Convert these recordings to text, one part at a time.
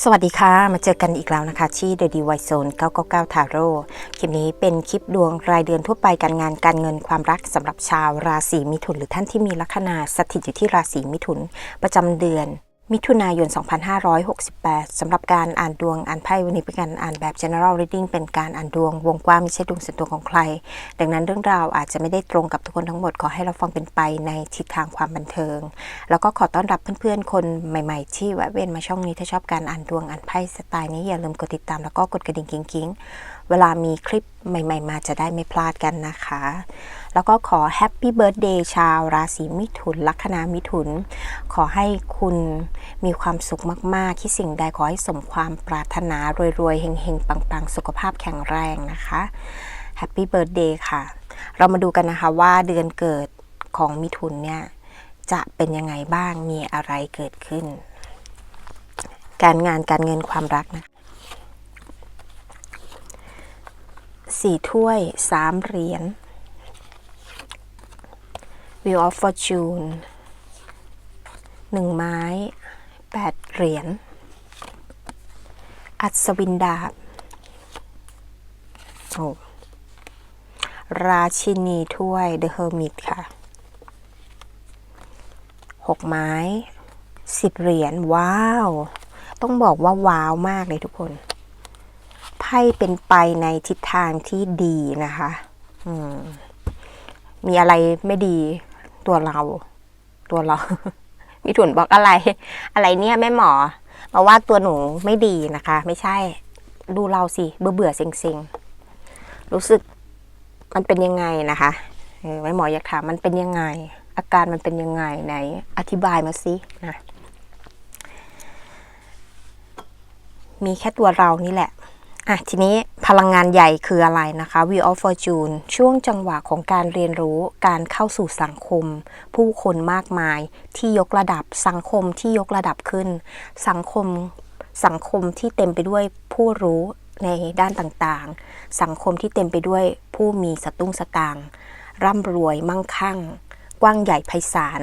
สวัสดีค่ะ มาเจอกันอีกแล้วนะคะ ที่ The d i v i Zone 999 Tarot คลิปนี้เป็นคลิปดวงรายเดือนทั่วไปการงานการเงินความรักสำหรับชาวราศีมิถุน หรือท่านที่มีลัคนาสถิตอยู่ที่ราศีมิถุน ประจำเดือน มิถุนายน 2568 สำหรับการอ่านดวงอ่านไพ่วันนี้เป็นการอ่านแบบ general reading เป็นการอ่านดวงวงกว้างไม่ใช่ดวงส่วนตัวของใคร ดังนั้นเรื่องราวอาจจะไม่ได้ตรงกับทุกคนทั้งหมดขอให้เราฟังเป็นไปในทิศทางความบันเทิง แล้วก็ขอต้อนรับเพื่อนๆ คนใหม่ๆ ที่แวะเวียนมาช่องนี้ถ้าชอบการอ่านดวงอ่านไพ่สไตล์นี้อย่าลืมกดติดตามแล้วก็กดกระดิ่งกิ๊งๆ เวลามีคลิปใหม่ ๆ มาจะได้ไม่พลาดกันนะคะ แล้วก็ขอแฮปปี้เบิร์ดเดย์ชาวราศีมิถุน ลัคนามิถุน ขอให้คุณมีความสุขมาก ๆ ที่สิ่งใดขอให้สมความปรารถนารวย ๆ เฮง ๆ ปัง ๆ สุขภาพแข็งแรงนะคะแฮปปี้เบิร์ดเดย์ค่ะ เรามาดูกันนะคะว่าเดือนเกิดของมิถุนเนี่ย จะเป็นยังไงบ้างมีอะไรเกิดขึ้น การงานการเงินความรักนะสี่ถ้วยสามเหรียญ Wheel of Fortune หนึ่งไม้แปดเหรียญ อัศวินดาบโอ้ราชินีถ้วย The Hermit ค่ะหกไม้สิบเหรียญ ว้าว ต้องบอกว่าว้าวมากเลยทุกคนไพ่เป็นไปในทิศทางที่ดีนะคะ อืมมีอะไรไม่ดี ตัวเรา ตัวเรา มีถุนบอกอะไร อะไรเนี่ยแม่หมอมาว่าตัวหนูไม่ดีนะคะ ไม่ใช่ ดูเราสิ เบื่อเบื่อเซ็งเซ็งรู้สึกมันเป็นยังไงนะคะแม่หมออยากถามมันเป็นยังไง อาการมันเป็นยังไงไหน อธิบายมาสินะมีแค่ตัวเรานี่แหละ อะทีนี้พลังงานใหญ่คืออะไรนะคะ Wheel of Fortune ช่วงจังหวะของการเรียนรู้การเข้าสู่สังคม ผู้คนมากมายที่ยกระดับสังคมที่ยกระดับขึ้น สังคมสังคมที่เต็มไปด้วยผู้รู้ในด้านต่างๆ สังคมที่เต็มไปด้วยผู้มีสตุ้งสตางร่ำรวยมั่งคั่ง กว้างใหญ่ไพศาล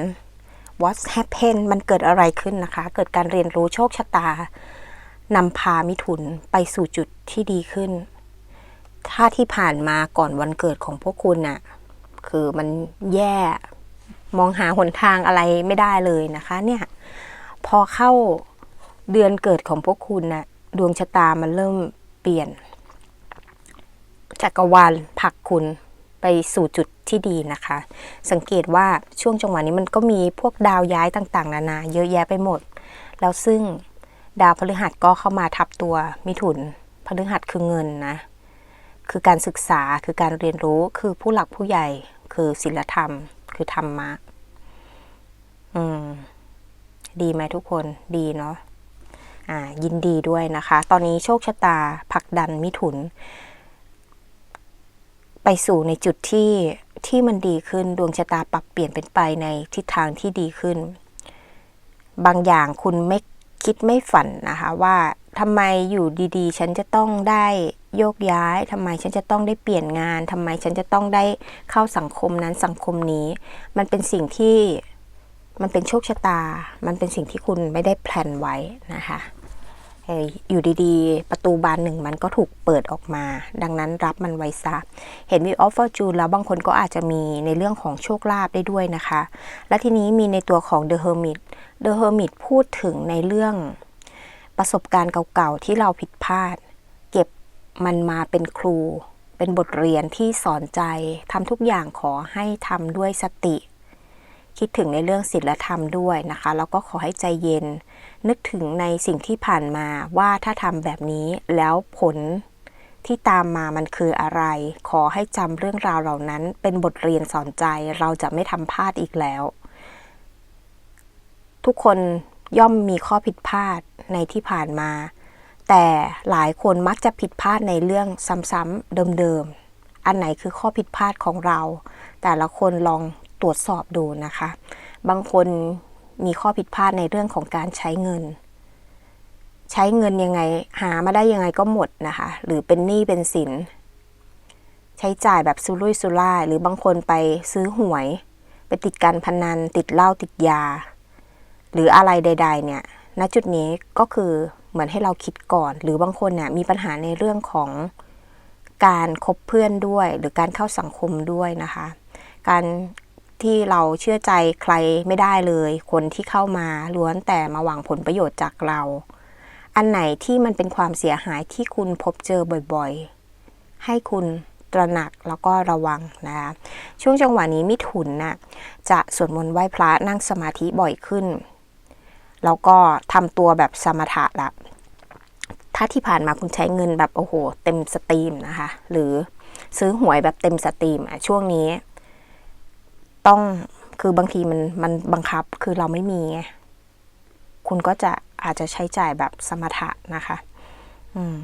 What's happened มันเกิดอะไรขึ้นนะคะ เกิดการเรียนรู้โชคชะตา นำพามิถุนไปสู่จุดที่ดีขึ้น ถ้าที่ผ่านมาก่อนวันเกิดของพวกคุณน่ะ คือมันแย่ มองหาหนทางอะไรไม่ได้เลยนะคะเนี่ย พอเข้าเดือนเกิดของพวกคุณน่ะ ดวงชะตามันเริ่มเปลี่ยน จักรวาลผลักคุณไปสู่จุดที่ดีนะคะ สังเกตว่าช่วงจังหวะนี้มันก็มีพวกดาวย้ายต่าง ๆ นานา เยอะแยะไปหมด แล้วซึ่ง ดาวพฤหัสก็เข้ามาทับตัวมิถุนพฤหัสคือเงินนะ คือการศึกษาคือการเรียนรู้คือผู้หลักผู้ใหญ่คือศีลธรรม คือธรรมะ อืม ดีไหมทุกคนดีเนาะอ่า ยินดีด้วยนะคะ ตอนนี้โชคชะตาผลักดันมิถุน ไปสู่ในจุดที่ที่มันดีขึ้นดวงชะตาปรับเปลี่ยนเป็นไปในทิศทางที่ดีขึ้น บางอย่างคุณไม่ คิดไม่ฝันนะคะ ว่าทำไมอยู่ดีๆ ฉันจะต้องได้โยกย้ายทำไมฉันจะต้องได้เปลี่ยนงานทำไมฉันจะต้องได้เข้าสังคมนั้นสังคมนี้ มันเป็นสิ่งที่มันเป็นโชคชะตา มันเป็นสิ่งที่คุณไม่ได้แพลนไว้นะคะ อยู่ดีๆ ประตูบานหนึ่งมันก็ถูกเปิดออกมา ดังนั้นรับมันไว้ซะ เห็นมีออฟเฟอร์จูนแล้วบางคนก็อาจจะมีในเรื่องของโชคลาภได้ด้วยนะคะ และทีนี้มีในตัวของ The Hermit The Hermit พูดถึงในเรื่องประสบการณ์เก่าๆ ที่เราผิดพลาด เก็บมันมาเป็นครู เป็นบทเรียนที่สอนใจทำทุกอย่างขอให้ทำด้วยสติ คิดถึงในเรื่องศีลธรรมด้วยนะคะ แล้วก็ขอให้ใจเย็น นึกถึงในสิ่งที่ผ่านมาว่าถ้าทำแบบนี้แล้วผลที่ตามมามันคืออะไร ขอให้จำเรื่องราวเหล่านั้น เป็นบทเรียนสอนใจเราจะไม่ทำพลาดอีกแล้ว ทุกคนย่อมมีข้อผิดพลาดในที่ผ่านมา แต่หลายคนมักจะผิดพลาดในเรื่องซ้ำๆเดิมๆ อันไหนคือข้อผิดพลาดของเรา แต่ละคนลองตรวจสอบดูนะคะ บางคน มีข้อผิดพลาดในเรื่องของการใช้เงิน ใช้เงินยังไงหามาได้ยังไงก็หมดนะคะ หรือเป็นหนี้เป็นสิน ใช้จ่ายแบบซุรุ่ยซุร่าย หรือบางคนไปซื้อหวย ไปติดการพนัน ติดเหล้าติดยา หรืออะไรใด ๆ เนี่ยณจุดนี้ก็คือเหมือนให้เราคิดก่อน หรือบางคนเนี่ยมีปัญหาในเรื่องของการคบเพื่อนด้วย หรือการเข้าสังคมด้วยนะคะ การ ที่เราเชื่อใจใครไม่ได้เลย คนที่เข้ามาล้วนแต่มาหวังผลประโยชน์จากเรา อันไหนที่มันเป็นความเสียหายที่คุณพบเจอบ่อยๆ ให้คุณตระหนักแล้วก็ระวังนะคะช่วงจังหวะนี้มิถุนน่ะจะสวดมนต์ไหว้พระนั่งสมาธิบ่อยขึ้น แล้วก็ทำตัวแบบสมถะละถ้าที่ผ่านมาคุณใช้เงินแบบโอ้โห เต็มสตรีมนะคะ หรือซื้อหวยแบบเต็มสตรีมอะช่วงนี้ ต้องคือบางทีมันมันบังคับคือเราไม่มีไงคุณก็จะอาจจะใช้จ่ายแบบสมถะนะคะ อืม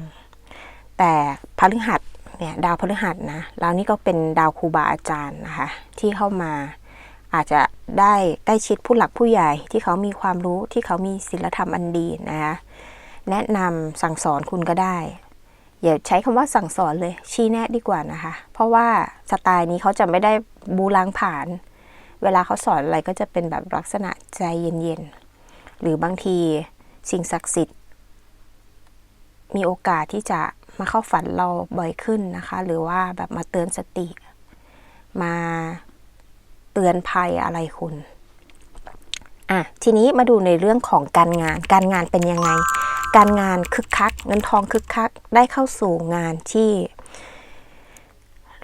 แต่พฤหัสเนี่ย ดาวพฤหัสนะแล้วนี่ก็เป็นดาวครูบาอาจารย์นะคะ ที่เข้ามาอาจจะได้ใกล้ชิดผู้หลักผู้ใหญ่ที่เขามีความรู้ที่เขามีศีลธรรมอันดีนะคะแนะนำสั่งสอนคุณก็ได้ อย่าใช้คำว่าสั่งสอนเลยชี้แนะดีกว่านะคะ เพราะว่าสไตล์นี้เขาจะไม่ได้บูรังผ่าน เวลาเขาสอนอะไรก็จะเป็นแบบลักษณะใจเย็นๆ หรือบางทีสิ่งศักดิ์สิทธิ์ มีโอกาสที่จะมาเข้าฝันเราบ่อยขึ้นนะคะ หรือว่าแบบมาเตือนสติ มาเตือนภัยอะไรคุณอะทีนี้มาดูในเรื่องของการงาน การงานเป็นยังไง การงานคึกคัก เงินทองคึกคัก ได้เข้าสู่งานที่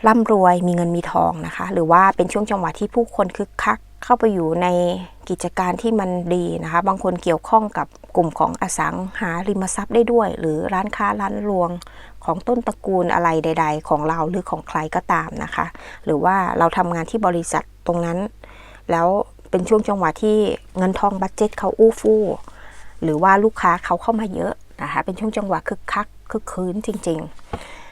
ร่ำรวยมีเงินมีทองนะคะ หรือว่าเป็นช่วงจังหวะที่ผู้คนคึกคักเข้าไปอยู่ในกิจการที่มันดีนะคะ บางคนเกี่ยวข้องกับกลุ่มของอสังหาริมทรัพย์ได้ด้วย หรือร้านค้าร้านรวงของต้นตระกูลอะไรใด ๆ ของเราหรือของใครก็ตามนะคะ หรือว่าเราทำงานที่บริษัทตรงนั้น แล้วเป็นช่วงจังหวะที่เงินทองบัตเจ็ตเขาอู้ฟู่หรือว่าลูกค้าเขาเข้ามาเยอะนะคะ เป็นช่วงจังหวะคึกคักคึกคืนจริง ๆ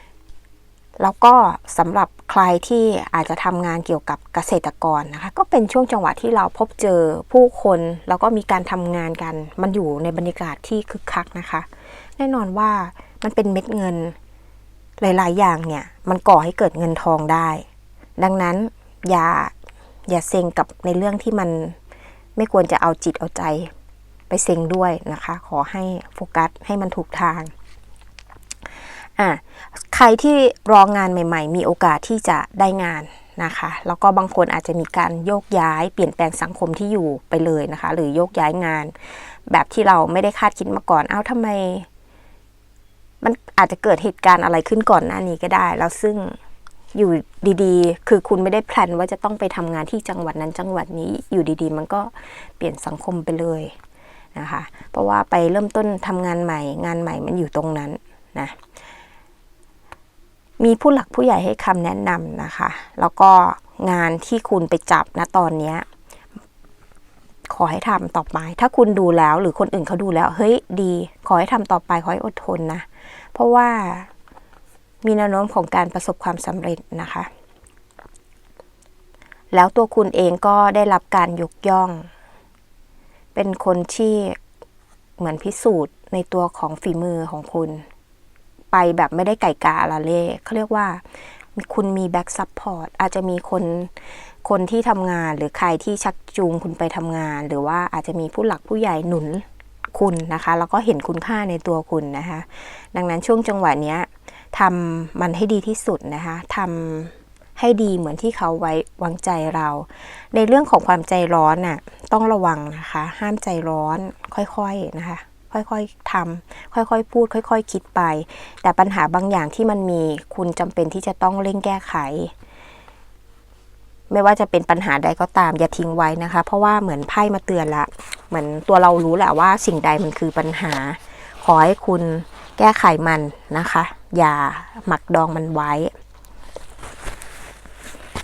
แล้วก็สำหรับใครที่อาจจะทำงานเกี่ยวกับเกษตรกรนะคะ ก็เป็นช่วงจังหวะที่เราพบเจอผู้คนแล้วก็มีการทำงานกัน มันอยู่ในบรรยากาศที่คึกคักนะคะ แน่นอนว่ามันเป็นเม็ดเงินหลาย ๆ อย่างเนี่ย มันก่อให้เกิดเงินทองได้ ดังนั้นอย่าอย่าเซ็งกับในเรื่องที่มันไม่ควรจะเอาจิตเอาใจไปเซ็งด้วยนะคะ ขอให้โฟกัสให้มันถูกทาง อะใครที่รองานใหม่ ๆ มีโอกาสที่จะได้งานนะคะแล้วก็บางคนอาจจะมีการโยกย้ายเปลี่ยนแปลงสังคมที่อยู่ไปเลยนะคะ หรือโยกย้ายงาน แบบที่เราไม่ได้คาดคิดมาก่อนเอ้าทำไม มันอาจจะเกิดเหตุการณ์อะไรขึ้นก่อนหน้านี้ก็ได้ แล้วซึ่งอยู่ดีๆ คือคุณไม่ได้แพลนว่าจะต้องไปทำงานที่จังหวัดนั้นจังหวัดนี้อยู่ดีๆ มันก็เปลี่ยนสังคมไปเลยนะคะ เพราะว่าไปเริ่มต้นทำงานใหม่ งานใหม่มันอยู่ตรงนั้นนะ มีผู้หลักผู้ใหญ่ให้คำแนะนำนะคะ แล้วก็งานที่คุณไปจับนะตอนนี้ขอให้ทำต่อไป ถ้าคุณดูแล้วหรือคนอื่นเขาดูแล้ว เฮ้ยดี ขอให้ทำต่อไปขอให้อดทนนะ เพราะว่ามีแนวโน้มของการประสบความสำเร็จนะคะ แล้วตัวคุณเองก็ได้รับการยกย่อง เป็นคนที่เหมือนพิสูจน์ในตัวของฝีมือของคุณ ไปแบบไม่ได้ไก่กาอะเล่เขาเรียกว่า คุณมีแบ็กซัพพอร์ตอาจจะมีคนคนที่ทำงานหรือใครที่ชักจูงคุณไปทำงาน หรือว่าอาจจะมีผู้หลักผู้ใหญ่หนุนคุณนะคะ แล้วก็เห็นคุณค่าในตัวคุณนะคะ ดังนั้นช่วงจังหวะนี้ทำมันให้ดีที่สุดนะคะทำให้ดีเหมือนที่เขาไว้วางใจเรา ในเรื่องของความใจร้อนน่ะต้องระวังนะคะ ห้ามใจร้อนค่อยๆนะคะ ค่อยๆทำค่อยๆ พูด ค่อยๆคิดไป แต่ปัญหาบางอย่างที่มันมีคุณจำเป็นที่จะต้องเร่งแก้ไข ไม่ว่าจะเป็นปัญหาใดก็ตามอย่าทิ้งไว้นะคะ เพราะว่าเหมือนไพ่มาเตือนละเหมือนตัวเรารู้แหละว่าสิ่งใดมันคือปัญหา ขอให้คุณแก้ไขมันนะคะ อย่าหมักดองมันไว้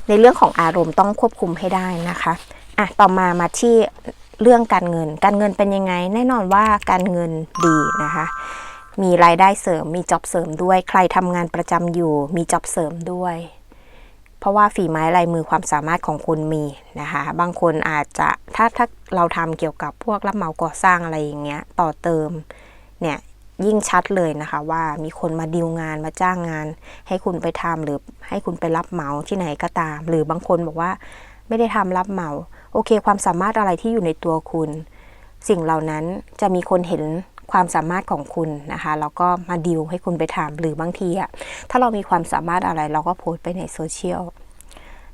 ในเรื่องของอารมณ์ต้องควบคุมให้ได้นะคะอะต่อมามาที่ เรื่องการเงิน การเงินเป็นยังไง แน่นอนว่าการเงินดีนะคะ มีรายได้เสริม มีจ็อบเสริมด้วย ใครทำงานประจำอยู่ มีจ็อบเสริมด้วย เพราะว่าฝีไม้ลายมือความสามารถของคุณมีนะคะ บางคนอาจจะถ้าถ้าเราทำเกี่ยวกับพวกรับเหมาก่อสร้างอะไรอย่างเงี้ย ต่อเติม เนี่ยยิ่งชัดเลยนะคะว่ามีคนมาดีลงานมาจ้างงาน ให้คุณไปทำหรือให้คุณไปรับเหมาที่ไหนก็ตาม หรือบางคนบอกว่าไม่ได้ทำรับเหมา โอเค ความสามารถอะไรที่อยู่ในตัวคุณ สิ่งเหล่านั้นจะมีคนเห็นความสามารถของคุณนะคะแล้วก็มาดิวให้คุณไปทำหรือบางทีอะถ้าเรามีความสามารถอะไรเราก็โพสต์ไปในโซเชียล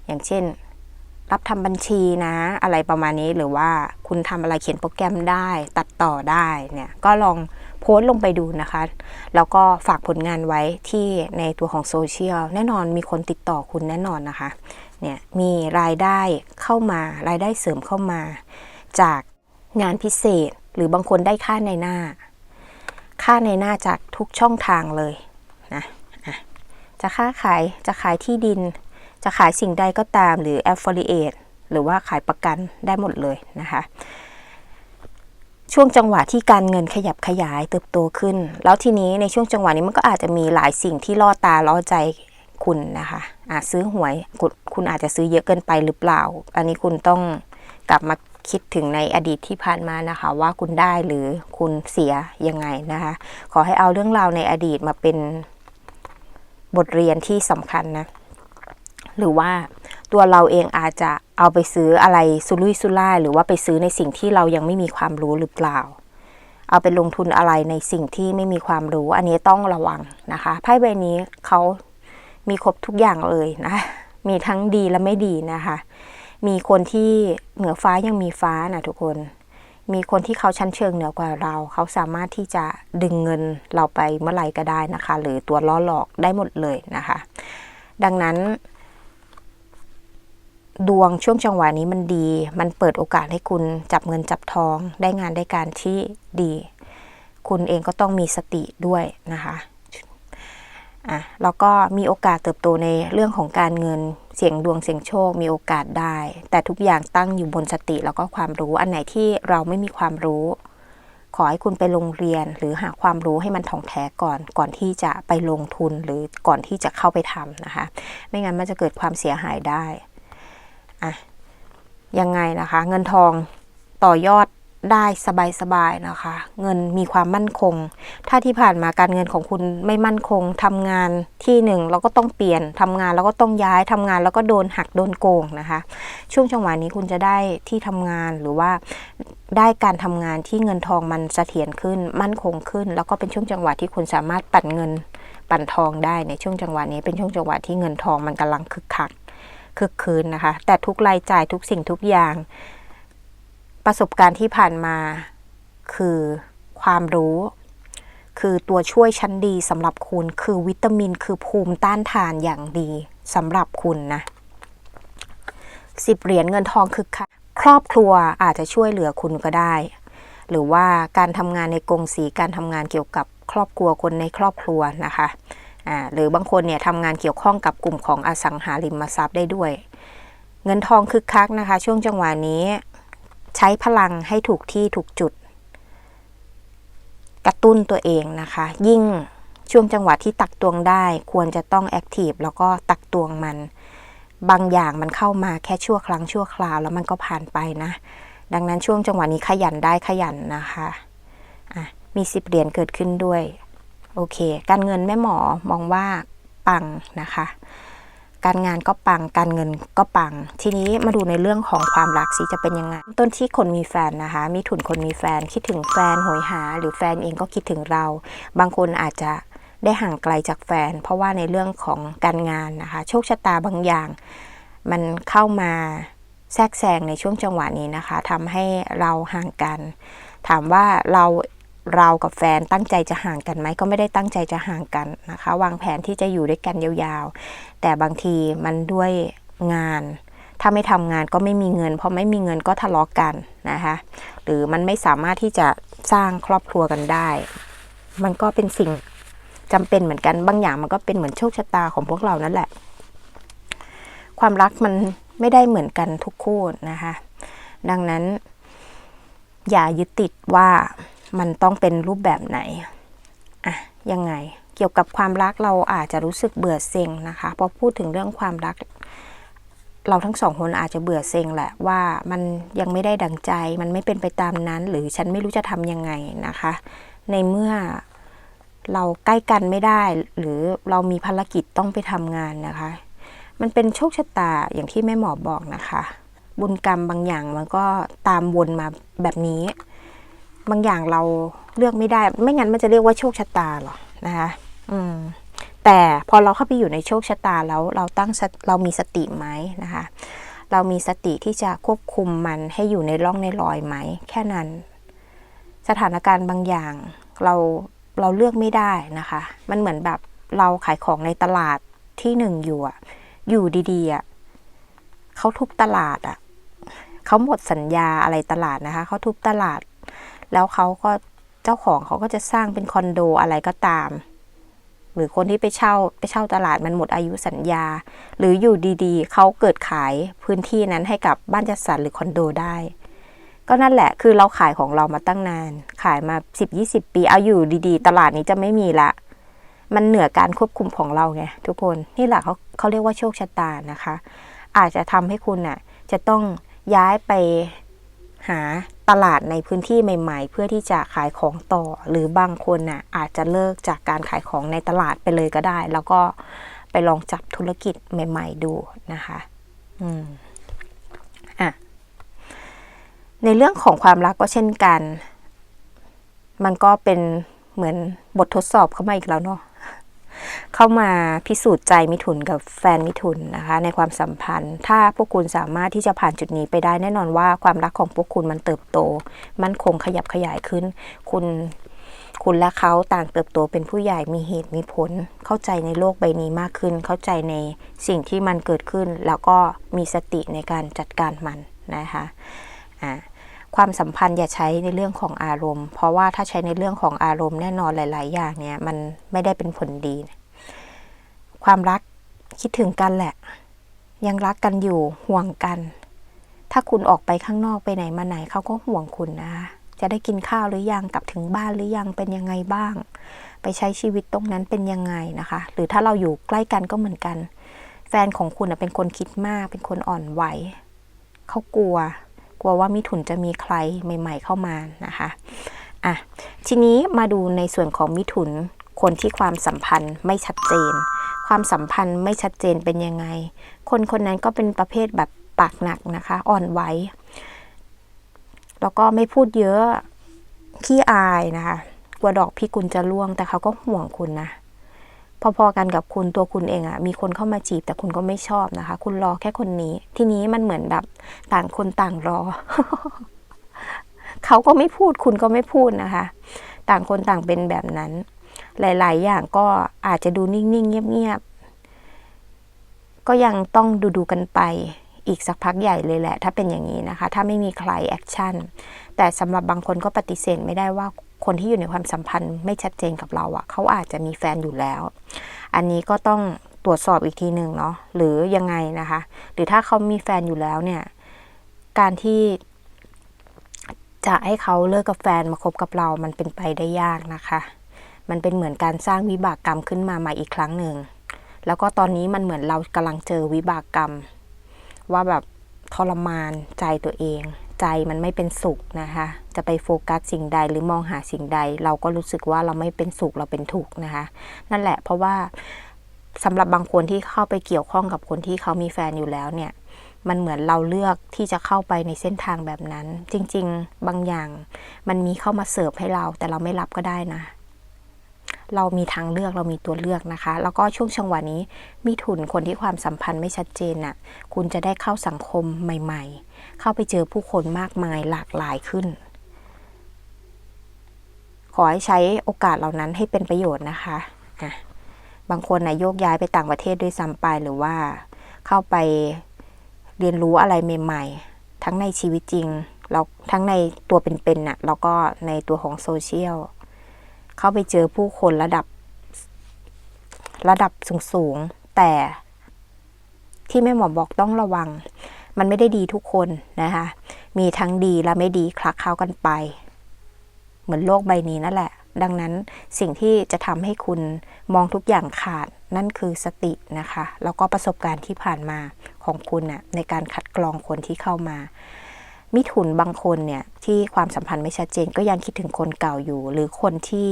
อย่างเช่น รับทำบัญชีนะ อะไรประมาณนี้หรือว่าคุณทำอะไรเขียนโปรแกรมได้ ตัดต่อได้เนี่ยก็ลองโพสต์ลงไปดูนะคะ แล้วก็ฝากผลงานไว้ที่ในตัวของโซเชียลแน่นอนมีคนติดต่อคุณแน่นอนนะคะ เนี่ยมีรายได้เข้ามารายได้เสริมเข้ามา จากงานพิเศษหรือบางคนได้ค่าในหน้า ค่าในหน้าจากทุกช่องทางเลยนะะจะค้าขายจะขายที่ดิน จะขายสิ่งใดก็ตามหรือ affiliate หรือว่าขายประกันได้หมดเลยนะคะช่วงจังหวะที่การเงินขยับขยายเติบโตขึ้น แล้วทีนี้ในช่วงจังหวะนี้มันก็อาจจะมีหลายสิ่งที่ล่อตาล่อใจ คุณนะคะอาซื้อหวยคุณคุณอาจจะซื้อเยอะเกินไปหรือเปล่า อันนี้คุณต้องกลับมาคิดถึงในอดีตที่ผ่านมานะคะ ว่าคุณได้หรือคุณเสียยังไงนะคะ ขอให้เอาเรื่องราวในอดีตมาเป็นบทเรียนที่สำคัญนะหรือว่าตัวเราเองอาจจะเอาไปซื้ออะไรสุรุ่ยสุร่ายหรือว่าไปซื้อในสิ่งที่เรายังไม่มีความรู้หรือเปล่า เอาไปลงทุนอะไรในสิ่งที่ไม่มีความรู้ อันนี้ต้องระวังนะคะไพ่ใบนี้เขา มีครบทุกอย่างเลยนะ มีทั้งดีและไม่ดีนะคะ มีคนที่เหนือฟ้ายังมีฟ้านะทุกคน มีคนที่เขาชั้นเชิงเหนือกว่าเรา เขาสามารถที่จะดึงเงินเราไปเมื่อไหร่ก็ได้นะคะ หรือตัวล้อหลอกได้หมดเลยนะคะ ดังนั้น ดวงช่วงจังหวะนี้มันดี มันเปิดโอกาสให้คุณจับเงินจับทองได้งานได้การที่ดี คุณเองก็ต้องมีสติด้วยนะคะ อะแล้วก็มีโอกาสเติบโตในเรื่องของการเงินเสี่ยงดวงเสี่ยงโชคมีโอกาสได้ แต่ทุกอย่างตั้งอยู่บนสติแล้วก็ความรู้อันไหนที่เราไม่มีความรู้ ขอให้คุณไปโรงเรียนหรือหาความรู้ให้มันถ่องแท้ก่อน ก่อนที่จะไปลงทุนหรือก่อนที่จะเข้าไปทำนะคะ ไม่งั้นมันจะเกิดความเสียหายได้อะยังไงนะคะ เงินทองต่อยอด ได้สบายๆนะคะ เงินมีความมั่นคง ถ้าที่ผ่านมาการเงินของคุณไม่มั่นคงทำงานที่หนึ่งแล้วก็ต้องเปลี่ยนทำงานแล้วก็ต้องย้ายทำงานแล้วก็โดนหักโดนโกงนะคะ ช่วงจังหวะนี้คุณจะได้ที่ทำงานหรือว่าได้การทำงานที่เงินทองมันเสถียรขึ้น มั่นคงขึ้น แล้วก็เป็นช่วงจังหวะที่คุณสามารถปั่นเงินปั่นทองได้ในช่วงจังหวะนี้เป็นช่วงจังหวะที่เงินทองมันกำลังคึกคักคึกคืนนะคะ แต่ทุกรายจ่ายทุกสิ่งทุกอย่าง ประสบการณ์ที่ผ่านมา คือความรู้ คือตัวช่วยชั้นดีสำหรับคุณ คือวิตามินคือภูมิต้านทานอย่างดีสำหรับคุณนะสิบเหรียญเงินทองคือค่ะครอบครัวอาจจะช่วยเหลือคุณก็ได้ หรือว่าการทำงานในกงสีการทำงานเกี่ยวกับครอบครัวคนในครอบครัวนะคะอ่าหรือบางคนเนี่ยทำงานเกี่ยวข้องกับกลุ่มของอสังหาริมทรัพย์ได้ด้วย เงินทองคึกคักนะคะ ช่วงจังหวะนี้ ใช้พลังให้ถูกที่ถูกจุด กระตุ้นตัวเองนะคะ ยิ่งช่วงจังหวะที่ตักตวงได้ควรจะต้องแอคทีฟแล้วก็ตักตวงมัน บางอย่างมันเข้ามาแค่ชั่วครั้งชั่วคราวแล้วมันก็ผ่านไปนะ ดังนั้นช่วงจังหวะนี้ขยันได้ขยันนะคะะมีสิบเหรียญเกิดขึ้นด้วย โอเค การเงินแม่หมอมองว่าปังนะคะ การงานก็ปัง การเงินก็ปัง ทีนี้มาดูในเรื่องของความรักสิจะเป็นยังไง ต้นที่คนมีแฟนนะคะ มีถุนคนมีแฟน คิดถึงแฟนโหยหา หรือแฟนเองก็คิดถึงเรา บางคนอาจจะได้ห่างไกลจากแฟน เพราะว่าในเรื่องของการงานนะคะ โชคชะตาบางอย่าง มันเข้ามาแทรกแซงในช่วงจังหวะนี้นะคะทำให้เราห่างกัน ถามว่าเรา เรากับแฟนตั้งใจจะห่างกันไหมก็ไม่ได้ตั้งใจจะห่างกันนะคะ วางแผนที่จะอยู่ด้วยกันยาวๆ แต่บางทีมันด้วยงาน ถ้าไม่ทำงานก็ไม่มีเงินพอไม่มีเงินก็ทะเลาะกกันนะคะหรือมันไม่สามารถที่จะสร้างครอบครัวกันได้ มันก็เป็นสิ่งจำเป็นเหมือนกันบางอย่างมันก็เป็นเหมือนโชคชะตาของพวกเรานั่นแหละ ความรักมันไม่ได้เหมือนกันทุกคู่นะคะ ดังนั้น อย่ายึดติดว่า มันต้องเป็นรูปแบบไหนอะยังไงเกี่ยวกับความรักเราอาจจะรู้สึกเบื่อเซ็งนะคะพอพูดถึงเรื่องความรัก เราทั้งสองคนอาจจะเบื่อเซ็งแหละว่ามันยังไม่ได้ดังใจ มันไม่เป็นไปตามนั้น หรือฉันไม่รู้จะทำยังไงนะคะ ในเมื่อเราใกล้กันไม่ได้ หรือเรามีภารกิจต้องไปทำงานนะคะ มันเป็นโชคชะตาอย่างที่แม่หมอบอกนะคะ บุญกรรมบางอย่างมันก็ตามวนมาแบบนี้ บางอย่างเราเลือกไม่ได้ ไม่งั้นมันจะเรียกว่าโชคชะตาหรอนะคะอืมแต่พอเราเข้าไปอยู่ในโชคชะตาแล้วเราตั้งเรามีสติไหมนะคะ เรามีสติที่จะควบคุมมันให้อยู่ในร่องในรอยไหม แค่นั้น สถานการณ์บางอย่างเราเราเลือกไม่ได้นะคะ มันเหมือนแบบเราขายของในตลาดที่หนึ่งอยู่อะอยู่ดีๆอะเขาทุบตลาดอะเขาหมดสัญญาอะไรตลาดนะคะ เขาทุบตลาด แล้วเขาก็เจ้าของเขาก็จะสร้างเป็นคอนโดอะไรก็ตาม หรือคนที่ไปเช่าไปเช่าตลาดมันหมดอายุสัญญา หรืออยู่ดีๆ เขาเกิดขายพื้นที่นั้นให้กับบ้านจัดสรรหรือคอนโดได้ ก็นั่นแหละคือเราขายของเรามาตั้งนาน ขายมา 10-20 ปี เอาอยู่ดีๆ ตลาดนี้จะไม่มีละมันเหนือการควบคุมของเราไงทุกคนนี่แหละเขาเขาเรียกว่าโชคชะตานะคะ อาจจะทำให้คุณน่ะจะต้องย้ายไปหา ตลาดในพื้นที่ใหม่ ๆ เพื่อที่จะขายของต่อ หรือบางคนน่ะอาจจะเลิกจากการขายของในตลาดไปเลยก็ได้ แล้วก็ไปลองจับธุรกิจใหม่ ๆ ดูนะคะอืมอะในเรื่องของความรักก็เช่นกัน มันก็เป็นเหมือนบททดสอบเข้ามาอีกแล้วเนาะ เข้ามาพิสูจน์ใจมิถุนกับแฟนมิถุนนะคะ ในความสัมพันธ์ ถ้าพวกคุณสามารถที่จะผ่านจุดนี้ไปได้แน่นอนว่าความรักของพวกคุณมันเติบโต มันคงขยับขยายขึ้น คุณคุณและเขาต่างเติบโตเป็นผู้ใหญ่มีเหตุมีผล เข้าใจในโลกใบนี้มากขึ้น เข้าใจในสิ่งที่มันเกิดขึ้น แล้วก็มีสติในการจัดการมันนะคะอ่า ความสัมพันธ์อย่าใช้ในเรื่องของอารมณ์ เพราะว่าถ้าใช้ในเรื่องของอารมณ์แน่นอนหลาย ๆ อย่างเนี่ยมันไม่ได้เป็นผลดี ความรักคิดถึงกันแหละ ยังรักกันอยู่ห่วงกัน ถ้าคุณออกไปข้างนอกไปไหนมาไหนเขาก็ห่วงคุณนะคะจะได้กินข้าวหรือยังกลับถึงบ้านหรือยังเป็นยังไงบ้าง ไปใช้ชีวิตตรงนั้นเป็นยังไงนะคะ หรือถ้าเราอยู่ใกล้กันก็เหมือนกัน แฟนของคุณเป็นคนคิดมาก เป็นคนอ่อนไหวเขากลัว กลัวว่ามิถุนจะมีใครใหม่ ๆ เข้ามานะคะอะทีนี้มาดูในส่วนของมิถุนคนที่ความสัมพันธ์ไม่ชัดเจน ความสัมพันธ์ไม่ชัดเจนเป็นยังไง คนคนนั้นก็เป็นประเภทแบบปากหนักนะคะ อ่อนไหวแล้วก็ไม่พูดเยอะขี้อายนะคะกลัวดอกพี่กุลจะร่วงแต่เขาก็ห่วงคุณนะ พอๆกันกับคุณตัวคุณเองอะมีคนเข้ามาจีบแต่คุณก็ไม่ชอบนะคะ คุณรอแค่คนนี้ ทีนี้มันเหมือนแบบต่างคนต่างรอ เขาก็ไม่พูดคุณก็ไม่พูดนะคะ ต่างคนต่างเป็นแบบนั้น หลาย ๆ อย่างก็อาจจะดูนิ่ง ๆ เงียบ ๆ ก็ยังต้องดูดูๆกันไปอีกสักพักใหญ่เลยแหละ ถ้าเป็นอย่างนี้นะคะ ถ้าไม่มีใครแอคชั่นแต่สำหรับบางคนก็ปฏิเสธไม่ได้ว่า คนที่อยู่ในความสัมพันธ์ไม่ชัดเจนกับเราอะ่ะเขาอาจจะมีแฟนอยู่แล้ว อันนี้ก็ต้องตรวจสอบอีกทีหนึ่งเนาะหรือยังไงนะคะ หรือถ้าเขามีแฟนอยู่แล้วเนี่ย การที่จะให้เขาเลิกกับแฟนมาคบกับเรา มันเป็นไปได้ยากนะคะ มันเป็นเหมือนการสร้างวิบากกรรมขึ้นมาใหม่อีกครั้งหนึ่ง แล้วก็ตอนนี้มันเหมือนเรากำลังเจอวิบากกรรม ว่าแบบทรมานใจตัวเอง ใจมันไม่เป็นสุขนะคะ จะไปโฟกัสสิ่งใดหรือมองหาสิ่งใด เราก็รู้สึกว่าเราไม่เป็นสุขเราเป็นทุกข์นะคะ นั่นแหละเพราะว่าสำหรับบางคนที่เข้าไปเกี่ยวข้องกับคนที่เขามีแฟนอยู่แล้วเนี่ย มันเหมือนเราเลือกที่จะเข้าไปในเส้นทางแบบนั้น จริง ๆ บางอย่างมันมีเข้ามาเสิร์ฟให้เราแต่เราไม่รับก็ได้นะ เรามีทางเลือกเรามีตัวเลือกนะคะ แล้วก็ช่วงจังหวะนี้มีทุนคนที่ความสัมพันธ์ไม่ชัดเจนน่ะ คุณจะได้เข้าสังคมใหม่ ๆ เข้าไปเจอผู้คนมากมายหลากหลายขึ้น ขอให้ใช้โอกาสเหล่านั้นให้เป็นประโยชน์นะคะะบางคนนะโยกย้ายไปต่างประเทศด้วยซ้ำไปหรือว่าเข้าไปเรียนรู้อะไรใหม่ๆ ทั้งในชีวิตจริงเราทั้งในตัวเป็นๆน่ะแล้วก็ในตัวของโซเชียลเข้าไปเจอผู้คนระดับระดับสูงๆ แต่ที่แม่หมอบอกต้องระวัง มันไม่ได้ดีทุกคนนะคะ มีทั้งดีและไม่ดีคลักเข้ากันไป เหมือนโลกใบนี้นั่นแหละ ดังนั้นสิ่งที่จะทำให้คุณมองทุกอย่างขาดนั่นคือสตินะคะ แล้วก็ประสบการณ์ที่ผ่านมาของคุณน่ะในการคัดกรองคนที่เข้ามามิถุนบางคนเนี่ยที่ความสัมพันธ์ไม่ชัดเจนก็ยังคิดถึงคนเก่าอยู่ หรือคนที่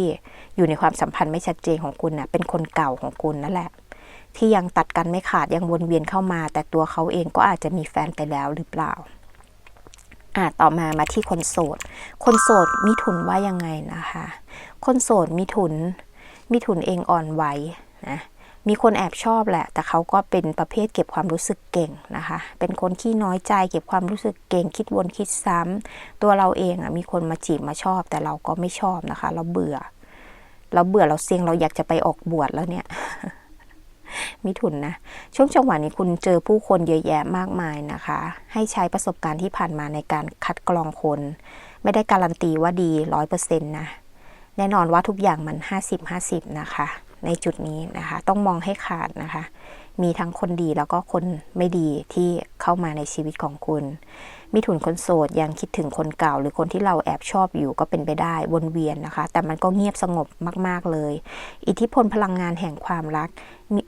อยู่ในความสัมพันธ์ไม่ชัดเจนของคุณน่ะเป็นคนเก่าของคุณนั่นแหละ ที่ยังตัดกันไม่ขาดยังวนเวียนเข้ามา แต่ตัวเขาเองก็อาจจะมีแฟนไปแล้วหรือเปล่าอะต่อมามาที่คนโสด คนโสดมิถุนว่ายังไงนะคะ คนโสดมิถุนมิถุนเองอ่อนไหวนะมีคนแอบชอบแหละ แต่เขาก็เป็นประเภทเก็บความรู้สึกเก่งนะคะ เป็นคนขี้น้อยใจเก็บความรู้สึกเก่ง คิดวนคิดซ้ำตัวเราเองอะมีคนมาจีบมาชอบ แต่เราก็ไม่ชอบนะคะ เราเบื่อ เราเบื่อเราเซ็งเราอยากจะไปออกบวชแล้วเนี่ย มิถุนนะ ช่วงจังหวะนี้คุณเจอผู้คนเยอะแยะมากมายนะคะ ให้ใช้ประสบการณ์ที่ผ่านมาในการคัดกรองคน ไม่ได้การันตีว่าดีร้อยเปอร์เซ็นต์นะ แน่นอนว่าทุกอย่างมัน 50-50 นะคะ ในจุดนี้นะคะ ต้องมองให้ขาดนะคะ มีทั้งคนดีแล้วก็คนไม่ดีที่เข้ามาในชีวิตของคุณ มิถุนคนโสดยังคิดถึงคนเก่า หรือคนที่เราแอบชอบอยู่ก็เป็นไปได้วนเวียนนะคะ แต่มันก็เงียบสงบมาก ๆ เลย อิทธิพลพลังงานแห่งความรัก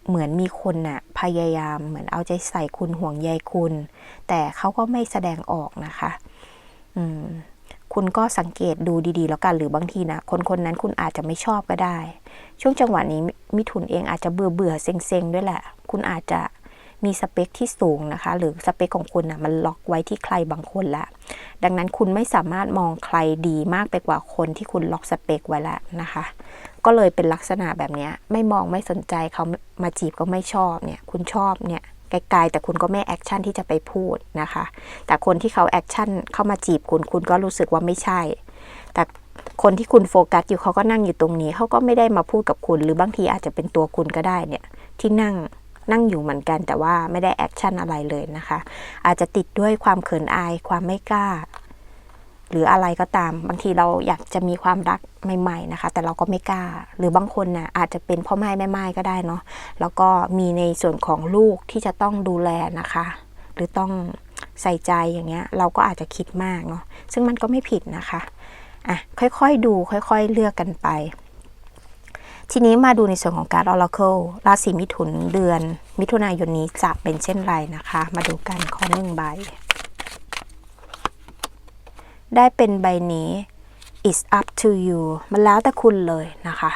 เหมือนมีคนน่ะพยายามเหมือนเอาใจใส่คุณห่วงใยคุณ แต่เขาก็ไม่แสดงออกนะคะ อืมคุณก็สังเกตดูดีๆ แล้วกันหรือบางทีนะคนคนนั้นคุณอาจจะไม่ชอบก็ได้ ช่วงจังหวะนี้มิถุนเองอาจจะเบื่อเบื่อเซ็งๆ ด้วยแหละ คุณอาจจะ มีสเปคที่สูงนะคะ หรือสเปคของคุณนะมันล็อกไว้ที่ใครบางคนละ ดังนั้นคุณไม่สามารถมองใครดีมากไปกว่าคนที่คุณล็อกสเปคไว้แล้วนะคะ ก็เลยเป็นลักษณะแบบนี้ไม่มองไม่สนใจเขามาจีบก็ไม่ชอบเนี่ย คุณชอบเนี่ยไกลๆแต่คุณก็ไม่แอคชั่นที่จะไปพูดนะคะ แต่คนที่เขาแอคชั่นเข้ามาจีบคุณคุณก็รู้สึกว่าไม่ใช่ แต่คนที่คุณโฟกัสอยู่เขาก็นั่งอยู่ตรงนี้เขาก็ไม่ได้มาพูดกับคุณ หรือบางทีอาจจะเป็นตัวคุณก็ได้เนี่ยที่นั่ง นั่งอยู่เหมือนกัน แต่ว่าไม่ได้แอคชั่นอะไรเลยนะคะ อาจจะติดด้วยความเขินอายความไม่กล้า หรืออะไรก็ตาม บางทีเราอยากจะมีความรักใหม่ๆนะคะ แต่เราก็ไม่กล้า หรือบางคนน่ะอาจจะเป็นพ่อไม้แม่ไม้ก็ได้เนาะแล้วก็มีในส่วนของลูกที่จะต้องดูแลนะคะ หรือต้องใส่ใจอย่างเงี้ย เราก็อาจจะคิดมากเนาะซึ่งมันก็ไม่ผิดนะคะอะค่อยๆดูค่อย ๆ เลือกกันไป ทีนี้มาดูในส่วนของการ Oracle ราศีมิถุนเดือน มิถุนายนนี้จะเป็นเช่นไรนะคะ มาดูกันข้อหนึ่งใบ ได้เป็นใบนี้ is up to you มันแล้วแต่คุณเลยนะคะ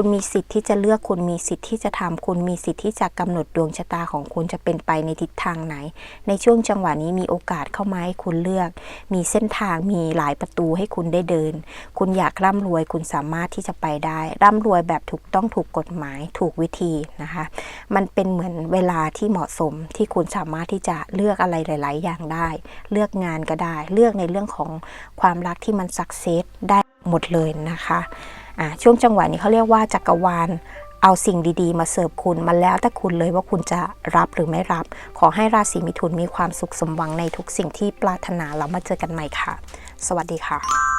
คุณมีสิทธิ์ที่จะเลือกคุณมีสิทธิ์ที่จะทำคุณมีสิทธิ์ที่จะกำหนดดวงชะตาของคุณจะเป็นไปในทิศทางไหน ในช่วงจังหวะนี้มีโอกาสเข้ามาให้คุณเลือก มีเส้นทางมีหลายประตูให้คุณได้เดิน คุณอยากร่ำรวยคุณสามารถที่จะไปได้ ร่ำรวยแบบถูกต้องถูกกฎหมายถูกวิธีนะคะ มันเป็นเหมือนเวลาที่เหมาะสมที่คุณสามารถที่จะเลือกอะไรหลาย ๆ อย่างได้ เลือกงานก็ได้ เลือกในเรื่องของความรักที่มันสักเซสได้หมดเลยนะคะ ช่วงจังหวะนี้เขาเรียกว่าจักรวาลเอาสิ่งดีๆ มาเสิร์ฟคุณมาแล้วแต่คุณเลยว่าคุณจะรับหรือไม่รับ ขอให้ราศีมิถุนมีความสุขสมหวังในทุกสิ่งที่ปรารถนาแล้วมาเจอกันใหม่ค่ะ สวัสดีค่ะ